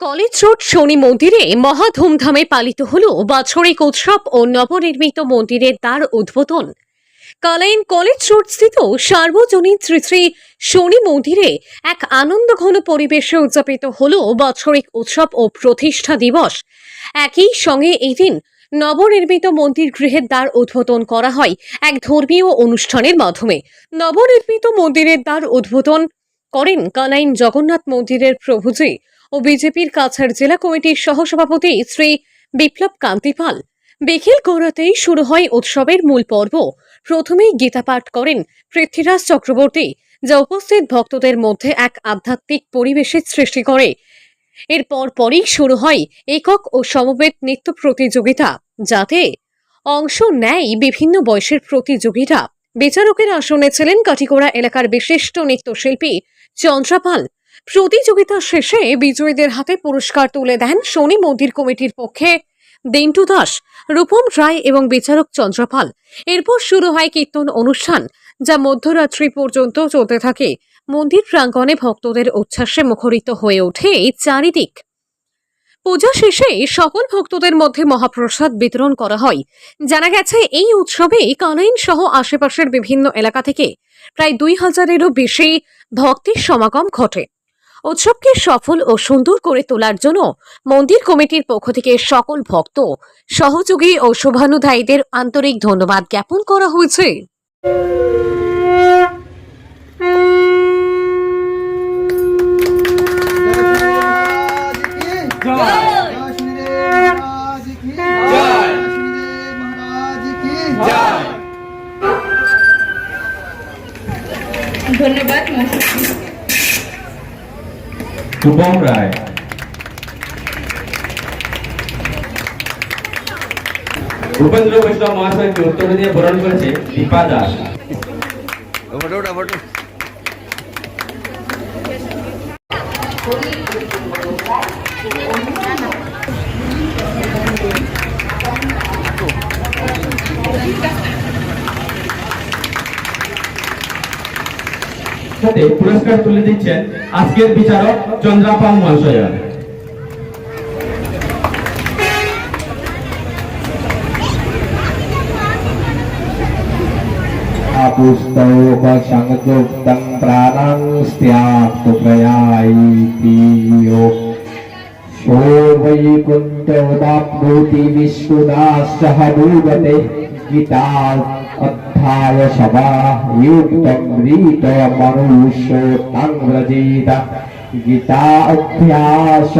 College road শনি মন্দিরে মহা ধুমধামে পালিত হল বাৎসরিক উৎসব ও নবনির্মিত মন্দিরের দ্বার উদ্বোধন। কালাইন কলেজ রোড স্থিত সার্বজনীন শ্রী শ্রী শনি মন্দিরে এক আনন্দঘন পরিবেশে উদযাপিত হল বাৎসরিক উৎসব ও প্রতিষ্ঠা দিবস। একই সঙ্গে এই দিন নবনির্মিত মন্দির গৃহের দ্বার উদ্বোধন করা হয় এক ধর্মীয় অনুষ্ঠানের মাধ্যমে। নবনির্মিত মন্দিরের দ্বার উদ্বোধন করেন কানাইন জগন্নাথ মন্দিরের প্রভুজি ও বিজেপির কাছাড় জেলা কমিটির সহসভাপতি শ্রী বিপ্লব কান্তি পাল। বিকেল গড়াতেই শুরু হয় উৎসবের মূল পর্ব। প্রথমেই গীতা পাঠ করেন পৃথ্বীরাজ চক্রবর্তী, যা উপস্থিত ভক্তদের মধ্যে এক আধ্যাত্মিক পরিবেশের সৃষ্টি করে। এরপর পরই শুরু হয় একক ও সমবেত নৃত্য প্রতিযোগিতা, যাতে অংশ নেয় বিভিন্ন বয়সের প্রতিযোগীরা। বিচারকের আসনে ছিলেন কাঠিগোড়া এলাকার বিশিষ্ট নৃত্যশিল্পী চন্দ্রাপাল প্রতিযোগিতা শেষে বিজয়ীদের হাতে পুরস্কার তুলে দেন শনি মন্দির কমিটির পক্ষে দেন্টু দাস, রূপম রায় এবং বিচারক চন্দ্রপাল এরপর শুরু হয় কীর্তন অনুষ্ঠান, যা মধ্যরাত্রি পর্যন্ত চলতে থাকে। মন্দির প্রাঙ্গণে ভক্তদের উচ্ছ্বাসে মুখরিত হয়ে ওঠে চারিদিক। পূজা শেষে সকল ভক্তদের মধ্যে মহাপ্রসাদ বিতরণ করা হয়। জানা গেছে, এই উৎসবে কানাইন সহ আশেপাশের বিভিন্ন এলাকা থেকে প্রায় দুই হাজারেরও বেশি ভক্তের সমাগম ঘটে। উৎসবকে সফল ও সুন্দর করে তোলার জন্য মন্দির কমিটির পক্ষ থেকে সকল ভক্ত সহযোগী ও শুভানুধায়ীদের আন্তরিক ধন্যবাদ জ্ঞাপন করা হয়েছে। ধন্যবাদ सुपम राय उपेंद्र वैष्णव महाशय के उत्तर दिए वरण कर दीपा दास পুরস্কার তুলে দিচ্ছেন আজকের বিচারক চন্দ্রাপাল মহাশয় पुस्तौपसंयुक्तं प्राणं स्यात्तु प्रयायीतियो सो वैकुण्ठोदाप्नोति विष्णुदासः दूगते গীতা অধ্যায় সবাহৃত মনুষ্য গীতা অভ্যাস